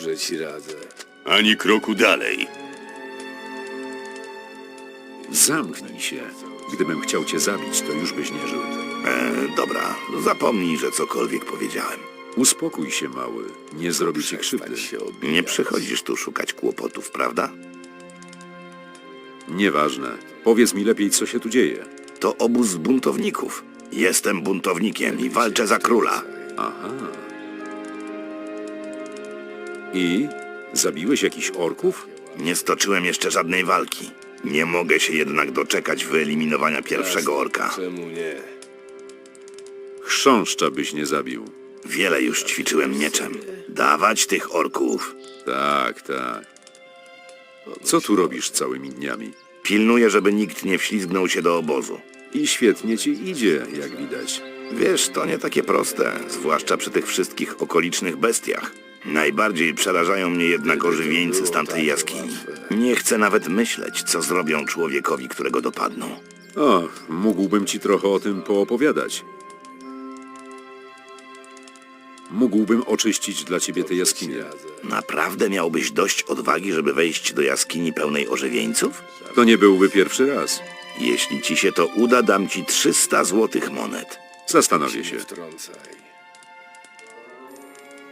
że ci radzę. Ani kroku dalej. Zamknij się. Gdybym chciał cię zabić, to już byś nie żył. E, dobra, zapomnij, że cokolwiek powiedziałem. Uspokój się, mały. Nie zrobi ci krzywdy. Przestań się obijać. Nie przychodzisz tu szukać kłopotów, prawda? Nieważne. Powiedz mi lepiej, co się tu dzieje. To obóz buntowników. Jestem buntownikiem i walczę za króla. Aha. I? Zabiłeś jakichś orków? Nie stoczyłem jeszcze żadnej walki. Nie mogę się jednak doczekać wyeliminowania pierwszego orka. Czemu nie? Chrząszcza byś nie zabił. Wiele już ćwiczyłem mieczem. Dawać tych orków. Tak, tak. Co tu robisz całymi dniami? Pilnuję, żeby nikt nie wślizgnął się do obozu. I świetnie ci idzie, jak widać. Wiesz, to nie takie proste, zwłaszcza przy tych wszystkich okolicznych bestiach. Najbardziej przerażają mnie jednak ożywieńcy z tamtej jaskini. Nie chcę nawet myśleć, co zrobią człowiekowi, którego dopadną. O, mógłbym ci trochę o tym poopowiadać. Mógłbym oczyścić dla ciebie tę jaskinię. Naprawdę miałbyś dość odwagi, żeby wejść do jaskini pełnej ożywieńców? To nie byłby pierwszy raz. Jeśli ci się to uda, dam ci 300 złotych monet. Zastanowię się.